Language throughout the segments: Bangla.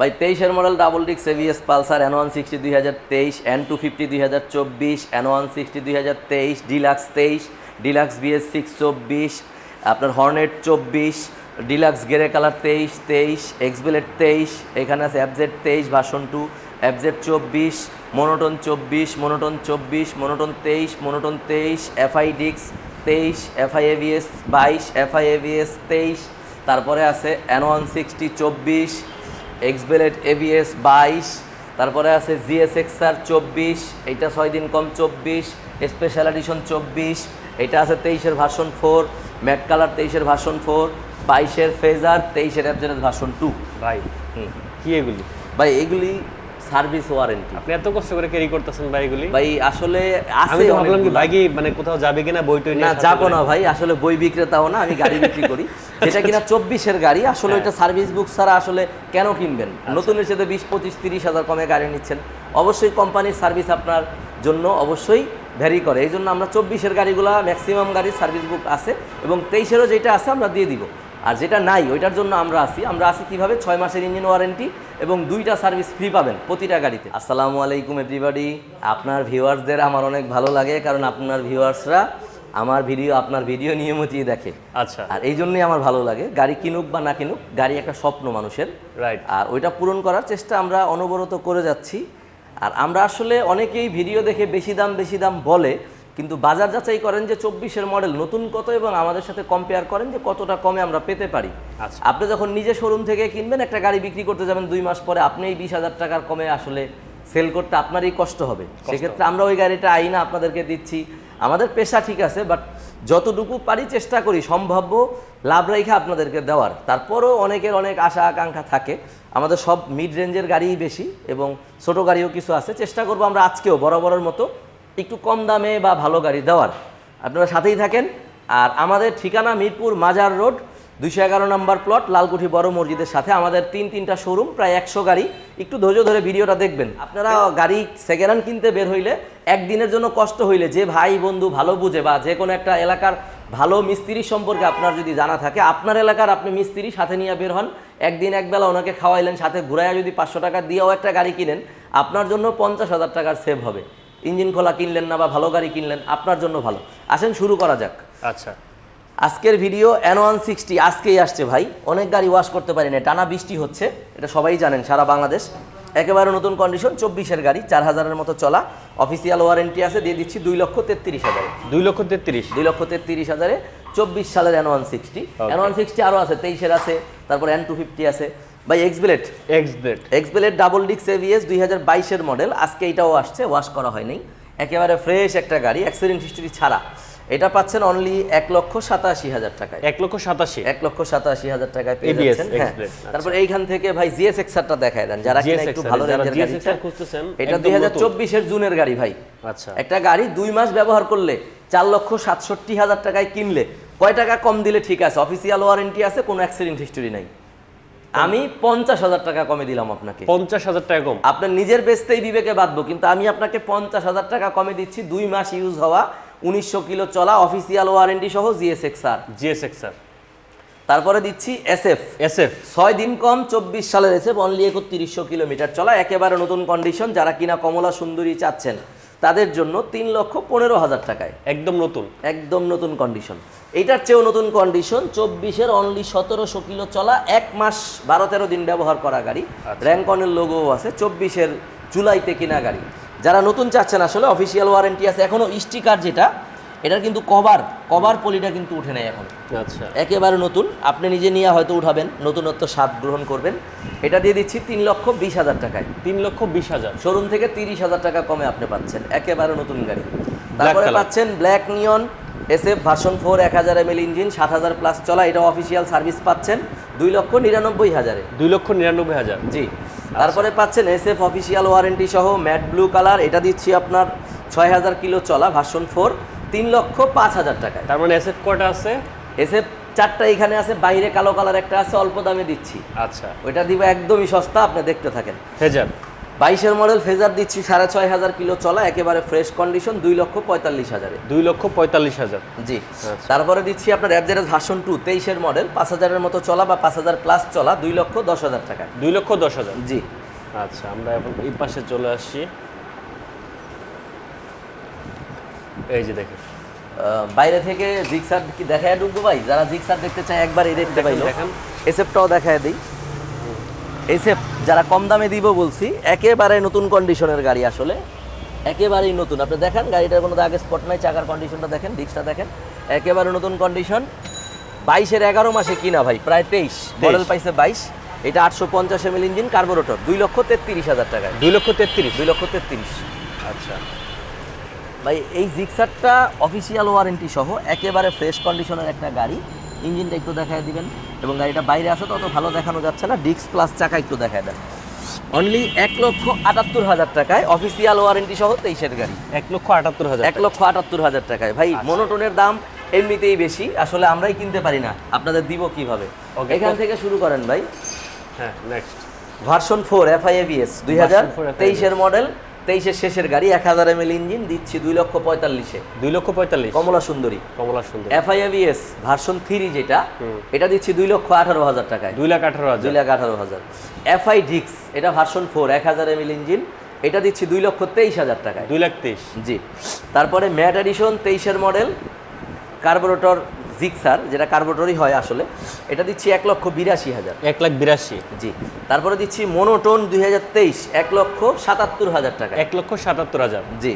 ভাই, তেইশের মডেল ডাবল ডিক্স ABS Pulsar N one sixty দুই হাজার তেইশ এন টু ফিফটি দুই হাজার চব্বিশ এন ওয়ান সিক্সটি দুই হাজার তেইশ ডিলাক্স তেইশ ডিলাক্স বিএস সিক্স চব্বিশ, আপনার হর্নেট চব্বিশ ডিলাক্স গেরে কালার তেইশ তেইশ এক্সবেলেট তেইশ, এখানে আছে অ্যাবজেড তেইশ ভাষণ টু অ্যাবজেড চব্বিশ মনোটন চব্বিশ মনোটন চব্বিশ মনোটন তেইশ মনোটন তেইশ এফআই ডিক্স তেইশ এফআই এভিএস বাইশ এফআই এভিএস তেইশ, তারপরে আছে এন ওয়ান সিক্সটি চব্বিশ এক্সবেলেট এবিএস বাইশ তারপরে আছে জিএস জিএসএক্সআর চব্বিশ এইটা ছয় দিন কম চব্বিশ স্পেশাল এডিশন চব্বিশ এটা আছে তেইশের ভার্সন ফোর ম্যাট কালার তেইশের ভার্সন ফোর বাইশের ফেজার তেইশের অ্যাপজেনের ভার্সন টু ভাই হুম। কী এগুলি? ভাই এগুলি সার্ভিস ওয়ারেন্টি। আপনি এত কষ্ট করে ক্যারি করতেছেন ভাই এগুলি ভাই আসলে আছে তো ভাবলাম কি। বাইকে মানে কোথাও যাবে কিনা বই টই না যাব না ভাই আসলে বই বিক্রেতাও না আমি গাড়ি বিক্রি করি। যেটা কিনা চব্বিশের গাড়ি আসলে হ্যাঁ। ওইটা সার্ভিস বুক ছাড়া আসলে কেন কিনবেন? নতুনের সাথে বিশ পঁচিশ তিরিশ হাজার কমে গাড়ি নিচ্ছেন। অবশ্যই কোম্পানির সার্ভিস আপনার জন্য অবশ্যই ভ্যারি করে। এই জন্য আমরা চব্বিশের গাড়িগুলো ম্যাক্সিমাম গাড়ির সার্ভিস বুক আছে এবং তেইশেরও যেটা আছে আমরা দিয়ে দিব। আর যেটা নাই ওইটার জন্য আমরা আসি আমরা আসি কীভাবে? ছয় মাসের ইঞ্জিন ওয়ারেন্টি এবং দুইটা সার্ভিস ফ্রি পাবেন প্রতিটা গাড়িতে। আসসালামু আলাইকুম এভরিবাডি আপনার ভিউয়ার্সদের আমার অনেক ভালো লাগে কারণ আপনার ভিউয়ার্সরা আমার ভিডিও আপনার ভিডিও নিয়মিতই দেখে। আচ্ছা। আর এই জন্যই আমার ভালো লাগে গাড়ি কিনুক বা না কিনুক গাড়ি একটা স্বপ্ন মানুষের। রাইট আর ওইটা পূরণ করার চেষ্টা আমরা অনবরত করে যাচ্ছি। আর আমরা আসলে অনেকেই ভিডিও দেখে বেশি দাম বেশি দাম বলে কিন্তু বাজার যাচাই করেন যে চব্বিশের মডেল নতুন কত এবং আমাদের সাথে কম্পেয়ার করেন যে কতটা কমে আমরা পেতে পারি। আচ্ছা। আপনি যখন নিজে শোরুম থেকে কিনবেন একটা গাড়ি বিক্রি করতে যাবেন দুই মাস পরে আপনি এই বিশ হাজার টাকার কমে আসলে সেল করতে আপনারই কষ্ট হবে। সেক্ষেত্রে আমরা ওই গাড়িটা আইনা আপনাদেরকে দিচ্ছি। আমাদের পেশা ঠিক আছে বাট যতটুকু পারি চেষ্টা করি সম্ভাব্য লাভ রেখে আপনাদেরকে দেওয়ার। তারপরও অনেকের অনেক আশা আকাঙ্ক্ষা থাকে। আমাদের সব মিড রেঞ্জের গাড়িই বেশি এবং ছোট গাড়িও কিছু আছে। চেষ্টা করব আমরা আজকেও বরাবরের মতো একটু কম দামে বা ভালো গাড়ি দেওয়ার। আপনারা সাথেই থাকেন। আর আমাদের ঠিকানা মিরপুর মাজার রোড, দুইশো এগারো নম্বর প্লট, লালকুঠি বড় মসজিদের সাথে আমাদের তিন তিনটা শোরুম প্রায় একশো গাড়ি। একটু ধৈর্য ধরে ভিডিওটা দেখবেন। আপনারা গাড়ি সেকেন্ড হ্যান্ড কিনতে বের হইলে একদিনের জন্য কষ্ট হইলে যে ভাই, বন্ধু ভালো বুঝে বা যে কোনো একটা এলাকার ভালো মিস্ত্রি সম্পর্কে আপনার যদি জানা থাকে, আপনার এলাকার আপনি মিস্ত্রি সাথে নিয়ে বের হন। একদিন একবেলা ওনাকে খাওয়াইলেন, সাথে ঘুরাইয়া যদি পাঁচশো টাকা দিয়েও একটা গাড়ি কিনেন, আপনার জন্য পঞ্চাশ হাজার টাকার সেভ হবে। ইঞ্জিন খোলা কিনলেন না বা ভালো গাড়ি কিনলেন আপনার জন্য ভালো। আসেন শুরু করা যাক। আচ্ছা। আজকের ভিডিও এন ওয়ান সিক্সটি আজকেই আসছে ভাই। অনেক গাড়ি ওয়াশ করতে পারি না টানা বৃষ্টি হচ্ছে এটা সবাই জানেন সারা বাংলাদেশ। একেবারে নতুন কন্ডিশন চব্বিশের গাড়ি চার হাজারের মতো চলা। অফিসিয়াল ওয়ারেন্টি আছে দিয়ে দিচ্ছি দুই লক্ষ তেত্রিশ হাজারে। দুই লক্ষ তেত্রিশ? দুই লক্ষ তেত্রিশ হাজারে চব্বিশ সালের N one sixty N one sixty আরও আছে তেইশের আছে তারপর এন টু ফিফটি আছে। ভাই এক্সবিলেট এক্স ডেট এক্সবেলের ডাবল ডিক্স এভিএস দুই হাজার বাইশের মডেল আজকে এটাও আসছে ওয়াশ করা হয়নি। একেবারে ফ্রেশ একটা গাড়ি অ্যাক্সিডেন্ট হিস্টরি ছাড়া। এটা পাচ্ছেন অনলি এক লক্ষ সাতাশি হাজার টাকায়। এক লক্ষ সাতাশি। এক লক্ষ সাতাশি হাজার টাকায় পেয়ে যাচ্ছেন। হ্যাঁ আচ্ছা। তারপর এইখান থেকে ভাই জিএস এক্সারটা দেখায় দেন। যারা একটু ভালো যারা রেঞ্জের গাড়ি খুঁজতেছেন, এটা দুই হাজার। চব্বিশের জুনের গাড়ি ভাই। আচ্ছা। একটা গাড়ি দুই মাস ব্যবহার করলে চার লক্ষ সাতষট্টি হাজার টাকায় কিনলে কয় টাকা কম দিলে ঠিক আছে? অফিসিয়াল ওয়ারেন্টি আছে কোনো অ্যাক্সিডেন্ট হিস্টোরি নাই। আমি পঞ্চাশ হাজার টাকা কমে দিলাম আপনাকে। পঞ্চাশ হাজার টাকা কম। আপনার নিজের বেচতেই বিবেকে বাঁধবো কিন্তু আমি আপনাকে পঞ্চাশ হাজার টাকা কমে দিচ্ছি। দুই মাস ইউজ হওয়া উনিশশো কিলো চলা অফিসিয়াল ওয়ারেন্টি সহ জিএসএক্স আর জিএসএক্স আর তারপরে দিচ্ছি এসএফ এস এফ ছয় দিন কম চব্বিশ সালের এসএফ অনলি একত্রিশশো কিলোমিটার চলা একেবারে নতুন কন্ডিশন যারা কিনা কমলা সুন্দরী চাচ্ছেন তাদের জন্য তিন লক্ষ পনেরো হাজার টাকায়। একদম নতুন। একদম নতুন কন্ডিশন এটার চেয়েও নতুন কন্ডিশন চব্বিশের অনলি সতেরোশো কিলো চলা এক মাস বারো তেরো দিন ব্যবহার করা গাড়ি। আচ্ছা। র্যাঙ্কনের লোগো আছে চব্বিশের জুলাইতে কেনা গাড়ি। যারা নতুন চাচ্ছেন আসলে অফিসিয়াল ওয়ারেন্টি আছে। এখনও স্টিকার যেটা এটার কিন্তু কভার কভার পলিটা কিন্তু উঠে নেয় এখন। আচ্ছা। একেবারে নতুন আপনি নিজে নিয়ে হয়তো উঠাবেন নতুনত্ব স্বাদ গ্রহণ করবেন। এটা দিয়ে দিচ্ছি তিন লক্ষ বিশ হাজার টাকায়। তিন লক্ষ বিশ হাজার। শোরুম থেকে তিরিশ হাজার টাকা কমে আপনি পাচ্ছেন একেবারে নতুন গাড়ি। তারপরে পাচ্ছেন black neon SF version four এক হাজার এমএল ইঞ্জিন সাত হাজার প্লাস চলা এটা অফিসিয়াল সার্ভিস পাচ্ছেন দুই লক্ষ নিরানব্বই হাজারে। দুই লক্ষ নিরানব্বই হাজার। জি। তারপরে পাচ্ছেন এস এফ অফিসিয়াল ওয়ারেন্টি সহ ম্যাট ব্লু কালার এটা দিচ্ছি আপনার ছয় হাজার কিলো চলা ভার্সন ফোর তিন লক্ষ পাঁচ হাজার টাকায়। তার মানে এস এফ কটা আছে? এসএফ চারটা এখানে আছে বাইরে কালো কালার একটা আছে অল্প দামে দিচ্ছি। আচ্ছা। ওইটা দিব একদমই সস্তা আপনি দেখতে থাকেন। ফেজার বাইশের মডেল ফেজার দিচ্ছি সাড়ে ছয় হাজার কিলো চলা একেবারে ফ্রেশ কন্ডিশন দুই লক্ষ পঁয়তাল্লিশ হাজারে। দুই লক্ষ পঁয়তাল্লিশ হাজার। জি। আচ্ছা। তারপরে দিচ্ছি আপনার অ্যাডজারেস ভার্সন টু তেইশের মডেল পাঁচ হাজারের মতো চলা বা পাঁচ হাজার প্লাস চলা দুই লক্ষ দশ হাজার টাকায়। দুই লক্ষ দশ হাজার। জি। আচ্ছা আমরা এখন এই পাশে চলে আসছি এই যে দেখেন। বাইরে থেকে জিক্সার কি দেখায় ঢুকবো ভাই? যারা জিক্সার দেখতে চায় একবার এই দেখতে পাইলো দেখান। এসেপটাও দেখায় দিই। এসেপ যারা কম দামে দিব বলছি একেবারে নতুন কন্ডিশনের গাড়ি আসলে। একেবারেই নতুন। আপনি দেখেন গাড়িটার কোনো আগে স্পট নাই চাকার কন্ডিশনটা দেখেন ডিস্কটা দেখেন। একেবারে নতুন কন্ডিশন বাইশের এগারো মাসে কিনা ভাই প্রায় তেইশ। মডেল পাইছে বাইশ। এটা আটশো পঞ্চাশ এম ইঞ্জিন কার্বোরেটর দুই লক্ষ তেত্রিশ হাজার টাকায়। দুই লক্ষ তেত্রিশ। দুই লক্ষ তেত্রিশ। আচ্ছা। ভাই এই জিক্সারটা অফিসিয়াল ওয়ারেন্টি সহ একেবারে ফ্রেশ কন্ডিশনের একটা গাড়ি। ইঞ্জিনটা একটু দেখায় দিবেন এবং গাড়িটা বাইরে আছে তো অত ভালো দেখানো যাচ্ছে না। ডিক্স প্লাস চাকা একটু দেখায় দেন। অনলি এক লক্ষ আটাত্তর হাজার টাকায় অফিসিয়াল ওয়ারেন্টি সহ তেইশের গাড়ি। এক লক্ষ আটাত্তর হাজার এক লক্ষ আটাত্তর হাজার টাকায়। ভাই মনোটনের দাম এমনিতেই বেশি। আসলে আমরাই কিনতে পারি না। আপনাদের দিব কীভাবে? এখান থেকে শুরু করেন ভাই। হ্যাঁ next version four F I FI ABS দুই হাজার তেইশের মডেল তেইশের শেষের গাড়ি এক হাজার এম এল ইঞ্জিন দিচ্ছি দুই লক্ষ পঁয়তাল্লিশে। দুই লক্ষ পঁয়তাল্লিশ। কমলা সুন্দরী। কমলা সুন্দর। এফআইএবিএস ভার্সন থ্রি যেটা এটা দিচ্ছি দুই লক্ষ আঠারো হাজার টাকায়। দুই লাখ আঠারো হাজার। দুই লাখ আঠারো হাজার। এফ আই ডিক্স এটা ভার্সন ফোর এক হাজার এম এল ইঞ্জিন। এটা দিচ্ছি দুই লক্ষ তেইশ হাজার টাকায়। দুই লাখ তেইশ। জি। তারপরে ম্যাট এডিশন তেইশের মডেল কার্বোরেটর জিক্সার যেটা কার্বোরেটরই হয় আসলে এটা দিচ্ছি এক লক্ষ বিরাশি হাজার। এক লাখ বিরাশি। জি তারপরে দিচ্ছি মোনোটোন দুই হাজার তেইশ এক লক্ষ সাতাত্তর হাজার টাকা এক লক্ষ সাতাত্তর হাজার। জি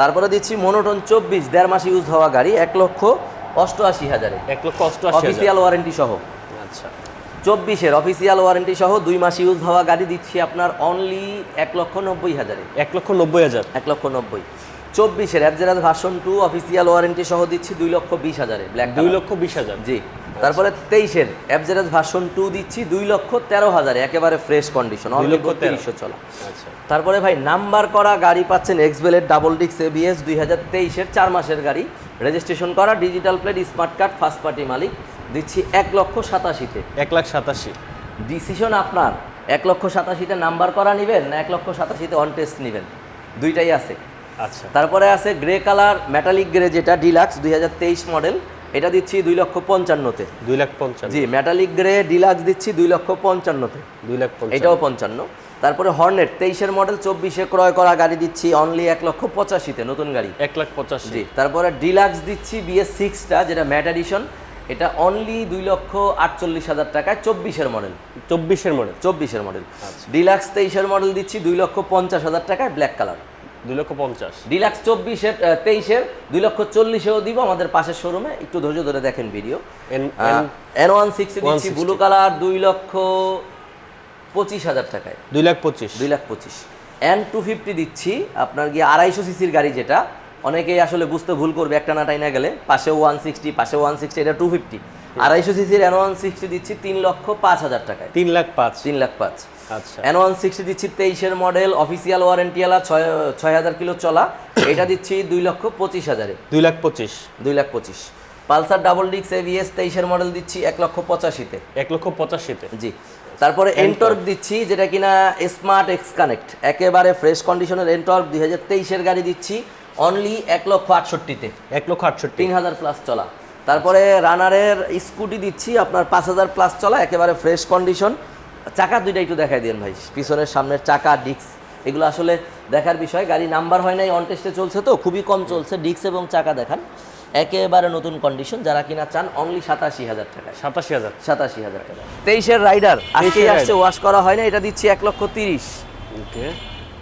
তারপরে দিচ্ছি মোনোটোন চব্বিশ দেড় মাস ইউজ হওয়া গাড়ি এক লক্ষ অষ্টআশি হাজারে। এক লক্ষ অষ্টআশি অফিসিয়াল ওয়ারেন্টি সহ। আচ্ছা। চব্বিশের অফিসিয়াল ওয়ারেন্টি সহ দুই মাস ইউজ হওয়া গাড়ি দিচ্ছি আপনার অনলি এক লক্ষ নব্বই হাজারে। এক লক্ষ নব্বই হাজার। এক লক্ষ নব্বই। চব্বিশের অ্যাডজেরাস ভার্সন টু অফিসিয়াল ওয়ারেন্টি সহ দিচ্ছি দুই লক্ষ বিশ হাজারে ব্ল্যাক দুই লক্ষ বিশ হাজার। জি। তারপরে তেইশের অ্যাবজেরাস ভার্সন টু দিচ্ছি দুই লক্ষ তেরো হাজারে একেবারে ফ্রেশ কন্ডিশন দুই লক্ষ তেরো। তিরিশশো চলা আচ্ছা। তারপরে ভাই নাম্বার করা গাড়ি পাচ্ছেন এক্সবেলের ডাবল ডিক্স এবিএস দুই হাজার তেইশের চার মাসের গাড়ি। রেজিস্ট্রেশন করা digital plate smart card first party মালিক। দিচ্ছি এক লক্ষ সাতাশিতে। এক লাখ সাতাশি। ডিসিশন আপনার। এক লক্ষ সাতাশিতে নাম্বার করা নেবেন না এক লক্ষ সাতাশিতে অন টেস্ট নেবেন? দুইটাই আছে। আচ্ছা। তারপরে আছে গ্রে কালার মেটালিক গ্রে যেটা ডিলাক্স দুই হাজার তেইশ মডেল এটা দিচ্ছি দুই লক্ষ পঞ্চান্নতে। দুই লাখ পঞ্চান্ন। জি মেটালিক গ্রে ডিলাক্স দিচ্ছি দুই লক্ষ পঞ্চান্নতে। দুই লাখ এটাও পঞ্চান্ন। তারপরে হর্নেট তেইশের মডেল চব্বিশে ক্রয় করা গাড়ি দিচ্ছি অনলি এক লক্ষ পঁচাশিতে নতুন গাড়ি। এক লাখ পঁচাশি। জি তারপরে ডিলাক্স দিচ্ছি বিএস সিক্সটা যেটা ম্যাট এডিশন এটা অনলি দুই লক্ষ আটচল্লিশ হাজার টাকায় চব্বিশের মডেল চব্বিশের মডেল চব্বিশের মডেল ডিলাক্স তেইশের মডেল দিচ্ছি দুই লক্ষ পঞ্চাশ হাজার টাকায় ব্ল্যাক কালার দুই লক্ষ পঞ্চাশ। ডিলাক্স চব্বিশের তেইশের দুই লক্ষ চল্লিশেও দিব। আমাদের পাশের শোরুমে একটু ধৈর্য ধরে দেখেন ভিডিও। এন- ওয়ান সিক্সটি দিচ্ছি ব্লু কালার দুই লক্ষ পঁচিশ হাজার টাকায়। দুই লাখ পঁচিশ। দুই লাখ পঁচিশ। এন টু ফিফটি দিচ্ছি আপনার গিয়ে আড়াইশো সিসির গাড়ি যেটা। অনেকেই আসলে বুঝতে ভুল করবে একটা না টাইনা গেলে। পাশে ওয়ান সিক্সটি পাশে ওয়ান সিক্সটি এটা টু ফিফটি আড়াইশো সিসির এন ওয়ান সিক্সটি দিচ্ছি তিন লক্ষ পাঁচ হাজার টাকায়। তিন লাখ পাঁচ। তিন লাখ পাঁচ। আচ্ছা। এন ওয়ান সিক্সটি দিচ্ছি তেইশের মডেল অফিসিয়াল ওয়ারেন্টিওয়ালা ছয় ছয় হাজার কিলো চলা। এটা দিচ্ছি দুই লক্ষ পঁচিশ হাজারে। দুই লাখ পঁচিশ। দুই লাখ পঁচিশ। পালসার ডাবল ডিক্স এভিএস তেইশের মডেল দিচ্ছি এক লক্ষ পঁচাশিতে। এক লক্ষ পঁচাশিতে। জি। তারপরে এনটর্ক দিচ্ছি যেটা কিনা স্মার্ট এক্স কানেক্ট একেবারে ফ্রেশ কন্ডিশনের এনটর্ক দুই হাজার তেইশের গাড়ি দিচ্ছি অনলি এক লক্ষ আটষট্টিতে। এক লক্ষ আটষট্টি। তিন হাজার প্লাস চলা। তারপরে রানারের স্কুটি দিচ্ছি আপনার পাঁচ হাজার প্লাস চলা একেবারে ফ্রেশ কন্ডিশন চাকা দুইটা একটু দেখাই দিন ভাই পিছনের সামনের চাকা ডিক্স এগুলো আসলে দেখার বিষয়। গাড়ি নাম্বার হয় নাই অন টেস্টে চলছে তো খুবই কম চলছে ডিক্স এবং চাকা দেখান। একেবারে নতুন কন্ডিশন যারা কিনা চান অনলি সাতাশি হাজার টাকা। সাতাশি হাজার। সাতাশি হাজার টাকা। তেইশের রাইডার আজকেই আসছে ওয়াশ করা হয় না এটা দিচ্ছি এক লক্ষ তিরিশ। ওকে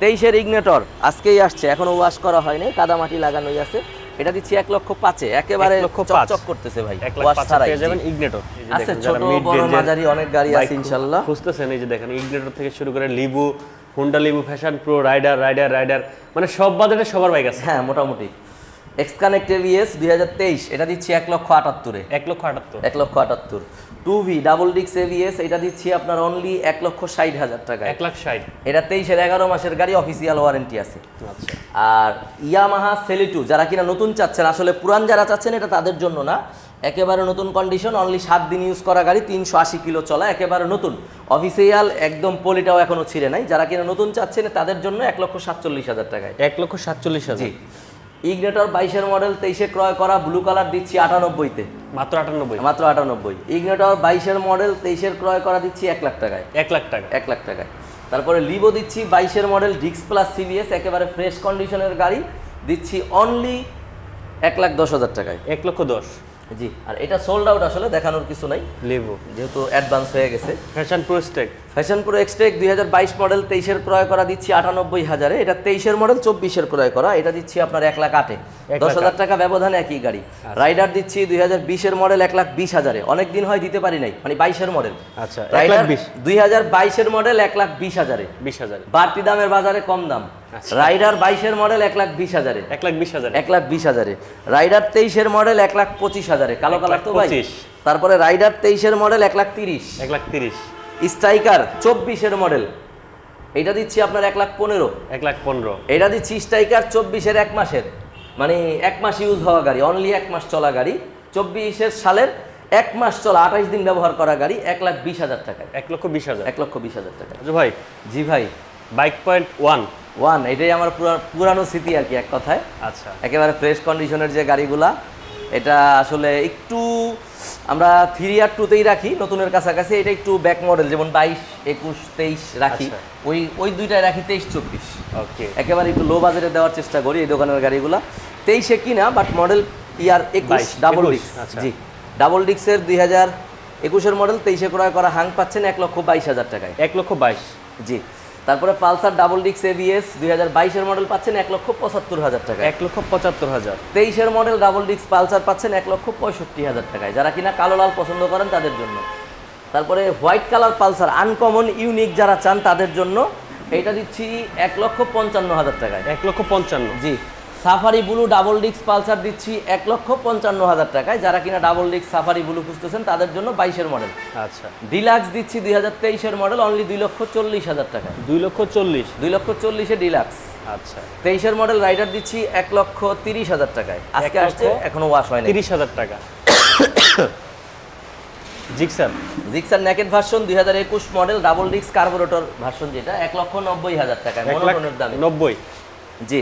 তেইশের ইগনেটর আজকেই আসছে এখনও ওয়াশ করা হয়নি কাদামাটি লাগানোই আছে। এটা দিচ্ছি এক লক্ষ পাঁচে। একেবারে। চকচক করতেছে ভাই। ওয়াশ ছাড়াই। পেয়ে যাবেন ইগনেটর আছে ছোট বড় মাঝারি অনেক গাড়ি আছে খুঁজতেছেন এই যে দেখেন ইগনেটর থেকে শুরু করে Livo Honda Livo Passion Pro Raider Raider Raider মানে সব সবার বাইক আছে। হ্যাঁ মোটামুটি। এক্স কানেক্ট এভিএস দুই হাজার তেইশ এটা দিচ্ছি এক লক্ষ আটাত্তরে। এক লক্ষ আটাত্তর। এক লক্ষ আটাত্তর। টু ভি ডাবল ডিক্স এভিএস এটা দিচ্ছি আপনার অনলি এক লক্ষ ষাট হাজার টাকা এক লাখ ষাট। এটা তেইশের এগারো মাসের গাড়ি অফিসিয়াল ওয়ারেন্টি আছে। আচ্ছা। আর ইয়ামাহা সেলিটু যারা কিনা নতুন চাচ্ছেন আসলে পুরান যারা চাচ্ছেন এটা তাদের জন্য না। একেবারে নতুন কন্ডিশন অনলি সাত দিন ইউজ করা গাড়ি তিনশো আশি কিলো চলা একেবারে নতুন। অফিসিয়াল একদম পলিটাও এখনও ছিঁড়ে নাই। যারা কিনা নতুন চাচ্ছেন তাদের জন্য এক লক্ষ সাতচল্লিশ হাজার টাকায়। এক লক্ষ সাতচল্লিশ হাজার। ইগনেটর বাইশের মডেল তেইশে ক্রয় করা ব্লু কালার দিচ্ছি আটানব্বইতে। মাত্র আটানব্বই। মাত্র আটানব্বই। ইগনেটর বাইশের মডেল তেইশের ক্রয় করা দিচ্ছি এক লাখ টাকায়। এক লাখ টাকা। এক লাখ টাকায়। তারপরে লিভো দিচ্ছি বাইশের মডেল ডিক্স প্লাস সিবিএস একেবারে ফ্রেশ কন্ডিশনের গাড়ি। দিচ্ছি অনলি এক লাখ দশ হাজার টাকায়। এক লক্ষ দশ। জি আর এটা সোল্ড আউট আসলে দেখানোর কিছু নাই। লেবু। যেহেতু অ্যাডভান্স হয়ে গেছে। Passion Pro Xtec Passion Pro Xtec দুই হাজার বাইশ মডেল তেইশের ক্রয় করা দিচ্ছি আটানব্বই হাজারে। এটা তেইশের মডেল চব্বিশের ক্রয় করা। এটা দিচ্ছি আপনার এক লাখ আটে। দশ হাজার টাকা ব্যবধানে একই গাড়ি। রাইডার দিচ্ছি দুই হাজার বিশের মডেল এক লাখ বিশ হাজারে। অনেক দিন হয় দিতে পারি নাই মানে বাইশের মডেল আচ্ছা রাইডার দুই হাজার বাইশের মডেল এক লাখ বিশ হাজারে। বিশ হাজার। বাড়তি দামের বাজারে কম দাম। আচ্ছা। রাইডার বাইশের মডেল এক লাখ বিশ হাজারে। এক লাখ বিশ হাজার। এক লাখ বিশ হাজারে। রাইডার তেইশের মডেল এক লাখ পঁচিশ হাজারে। কালো কালার তো ভাই। পঁচিশ। তারপরে রাইডার তেইশের মডেল এক লাখ তিরিশ। এক লাখ তিরিশ। স্ট্রাইকার চব্বিশের মডেল এটা দিচ্ছি আপনার এক লাখ পনেরো। এক লাখ পনেরো। এটা দিচ্ছি স্ট্রাইকার চব্বিশের এক মাসের। মানে এক মাস ইউজ হওয়া গাড়ি অনলি এক মাস চলা গাড়ি। চব্বিশের সালের এক মাস চলা আঠাইশ দিন ব্যবহার করা গাড়ি এক লাখ বিশ হাজার টাকা এক লক্ষ বিশ হাজার। এক লক্ষ বিশ হাজার টাকা আচ্ছা ভাই। জি ভাই। বাইক পয়েন্ট ওয়ান ওয়ান এটাই আমার পুরানো স্মৃতি আর কি এক কথায়। আচ্ছা। একেবারে ফ্রেশ কন্ডিশনের যে গাড়িগুলা এটা আসলে একটু আমরা থ্রি আর টুতেই রাখি নতুনের কাছাকাছি এটা একটু ব্যাক মডেল যেমন বাইশ একুশ তেইশ রাখি। আচ্ছা। ওই ওই দুইটায় রাখি তেইশ চব্বিশ। ওকে একেবারে একটু লো বাজারে দেওয়ার চেষ্টা করি এই দোকানের গাড়িগুলা। তেইশে কিনা বাট মডেল ইয়ার একুশ ডাবল 21, ডিক্স আচ্ছা। জি। ডাবল ডিক্সের দুই হাজার একুশের মডেল তেইশে ক্রয় করা হাং পাচ্ছেন এক লক্ষ বাইশ হাজার টাকায়। এক লক্ষ বাইশ। জি। তারপরে পালসার ডাবল ডিক্স এভিএস দুই হাজার বাইশের মডেল পাচ্ছেন এক লক্ষ পঁচাত্তর হাজার টাকা এক লক্ষ পঁচাত্তর হাজার। তেইশের মডেল ডাবল ডিক্স পালসার পাচ্ছেন এক লক্ষ পঁয়ষট্টি হাজার টাকায়। যারা কিনা কালো লাল পছন্দ করেন তাদের জন্য। তারপরে white colour Pulsar uncommon unique যারা চান তাদের জন্য। এটা দিচ্ছি এক লক্ষ পঞ্চান্ন হাজার টাকায়। এক লক্ষ পঞ্চান্ন। জি। সাফারি ব্লু ডাবল ডিক্স পালসার দিচ্ছি এক লক্ষ পঞ্চান্ন হাজার টাকায়। যারা কিনা ডাবল ডিক্স সাফারি ব্লু খুঁজতেছেন তাদের জন্য বাইশের মডেল আচ্ছা। ডিলাক্স দিচ্ছি দুই হাজার তেইশের মডেল অনলি দুই লক্ষ চল্লিশ হাজার টাকায়। দুই লক্ষ চল্লিশ? দুই লক্ষ চল্লিশে ডিলাক্স আচ্ছা। তেইশের মডেল রাইডার দিচ্ছি এক লক্ষ তিরিশ হাজার টাকায়। আজকে আসছে এখনও ওয়াশ হয়নি। তিরিশ হাজার টাকা। জিক্সার জিক্সার নেকেট ভার্সন দুই হাজার একুশ মডেল ডাবল ডিক্স কার্বোরেটর ভার্সন যেটা এক লক্ষ নব্বই হাজার টাকায়। মনোটনের দামে। নব্বই। জি।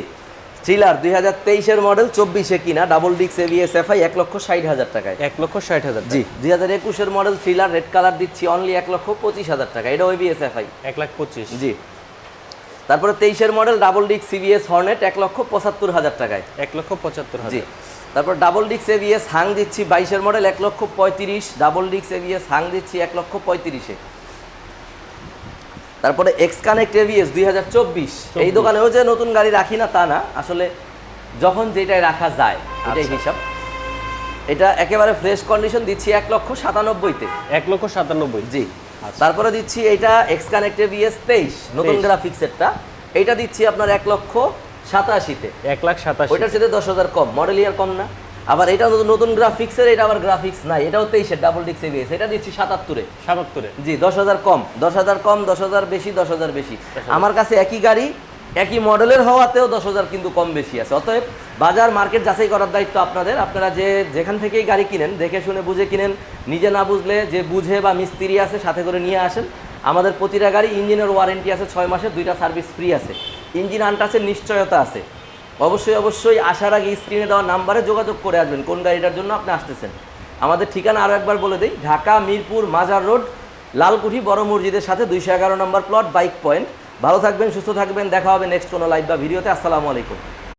থ্রিলার দুই হাজার তেইশের মডেল চব্বিশে কিনা ডাবল ডিক্স এভিএস এফআই এক লক্ষ ষাট হাজার টাকায়। এক লক্ষ ষাট হাজার জি দুই হাজার একুশের মডেল থ্রিলার রেড কালার দিচ্ছি অনলি এক লক্ষ পঁচিশ হাজার টাকা। এটা ওইবিএস এফআই এক লাখ পঁচিশ। জি। তারপরে তেইশের মডেল ডাবল ডিক্স সিবিএস হর্নেট এক লক্ষ পঁচাত্তর হাজার টাকায়। এক লক্ষ পঁচাত্তর জি। তারপর ডাবল ডিক্স এভিএস হাং দিচ্ছি বাইশের মডেল এক লক্ষ পঁয়ত্রিশ। ডাবল ডিক্স এভিএস হাং দিচ্ছি এক লক্ষ পঁয়ত্রিশে। তারপরে এক্স কানেক্ট এভিএস দুই হাজার চব্বিশ। এই দোকানেও যে নতুন গাড়ি রাখি না তা না। আসলে যখন যেটাই রাখা যায় এটাই আচ্ছা। হিসাব। এটা একেবারে ফ্রেশ কন্ডিশন দিচ্ছি এক লক্ষ সাতানব্বইতে। এক লক্ষ সাতানব্বই। জি। আচ্ছা। তারপরে দিচ্ছি এটা এক্স কানেক্ট এভিএস তেইশ নতুন 23 গ্রাফিক্সেরটা এইটা দিচ্ছি আপনার এক লক্ষ সাতাশিতে। এক লাখ সাতাশি। ওইটার সাথে দশ হাজার কম। মডেল ইয়ার কম না। আবার এটা নতুন- নতুন গ্রাফিক্সের এটা আবার গ্রাফিক্স নাই এটাও তেইশের ডাবল ডিক্স এবিএস এটা দিচ্ছি সাতাত্তরে। সাতাত্তরে। জি দশ হাজার কম দশ হাজার কম দশ হাজার বেশি দশ হাজার বেশি। আমার কাছে একই গাড়ি একই মডেলের হওয়াতেও দশ হাজার কিন্তু কম বেশি আছে। অতএব বাজার মার্কেট যাচাই করার দায়িত্ব আপনাদের। আপনারা যে যেখান থেকেই গাড়ি কিনেন দেখে শুনে বুঝে কিনেন নিজে না বুঝলে যে বুঝে বা মিস্ত্রি আছে সাথে করে নিয়ে আসেন। আমাদের প্রতিটা গাড়ি ইঞ্জিনের ওয়ারেন্টি আছে ছয় মাসের দুইটা সার্ভিস ফ্রি আছে। ইঞ্জিন আনটাচের নিশ্চয়তা আছে। অবশ্যই অবশ্যই আসার আগে স্ক্রিনে দেওয়া নাম্বারে যোগাযোগ করে আসবেন, কোন গাড়িটার জন্য আপনি আসতেছেন। আমাদের ঠিকানা আরও একবার বলে দিই, ঢাকা, মিরপুর, মাজার রোড, লালকুঠি, বড় মসজিদের সাথে দুইশো এগারো নম্বর প্লট বাইক পয়েন্ট ভালো থাকবেন, সুস্থ থাকবেন, দেখা হবে নেক্সট কোনো লাইভ বা ভিডিওতে আসসালামু আলাইকুম।